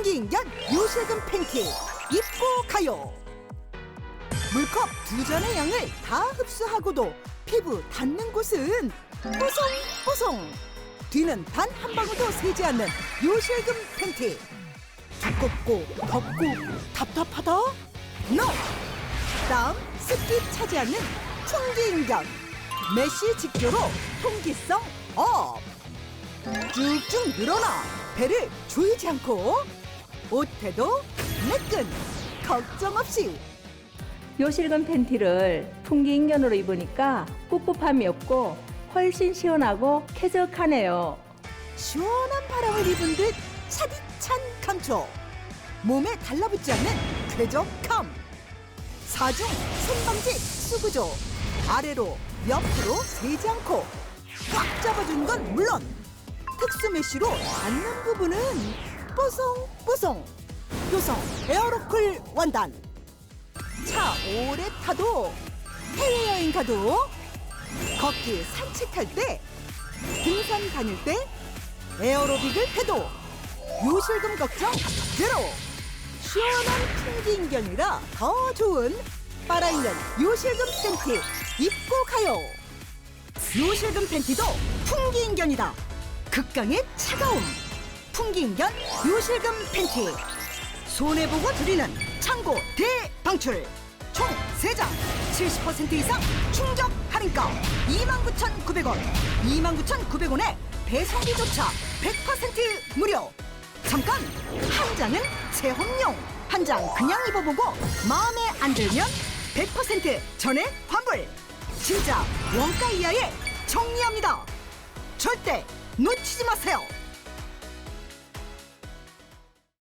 풍기인견 요실금 팬티 입고 가요. 물컵 두 잔의 양을 다 흡수하고도 피부 닿는 곳은 뽀송뽀송 뒤는 단 한 방울도 새지 않는 요실금 팬티 두껍고 덥고 답답하다? NO! 땀, 습기 차지 않는 풍기인견 메쉬 직조로 통기성 업 쭉쭉 늘어나 배를 조이지 않고 옷태도 매끈 걱정 없이. 요실금 팬티를 풍기인견으로 입으니까 꿉꿉함이 없고 훨씬 시원하고 쾌적하네요. 시원한 바람을 입은 듯 차디찬 감촉 몸에 달라붙지 않는 쾌적함. 사중 손방지 수구조. 아래로 옆으로 세지 않고 꽉 잡아주는 건 물론 특수 메쉬로 닿는 부분은 뽀송 뽀송. 효성 에어로쿨 원단. 차 오래 타도 해외여행 가도 걷기 산책할 때 등산 다닐 때 에어로빅을 해도 요실금 걱정 제로. 시원한 풍기인견이라 더 좋은 빨아있는 요실금 팬티 입고 가요. 요실금 팬티도 풍기인견이다. 극강의 차가움 풍기인견 요실금 팬티. 손해보고 드리는 창고 대방출. 총 3장 70% 이상 충격 할인가? 29,900원. 29,900원에 배송비조차 100% 무료. 잠깐 한 장은 체험용. 한 장 그냥 입어보고 마음에 안 들면 100% 전액 환불. 진짜 원가 이하에 정리합니다. 절대 놓치지 마세요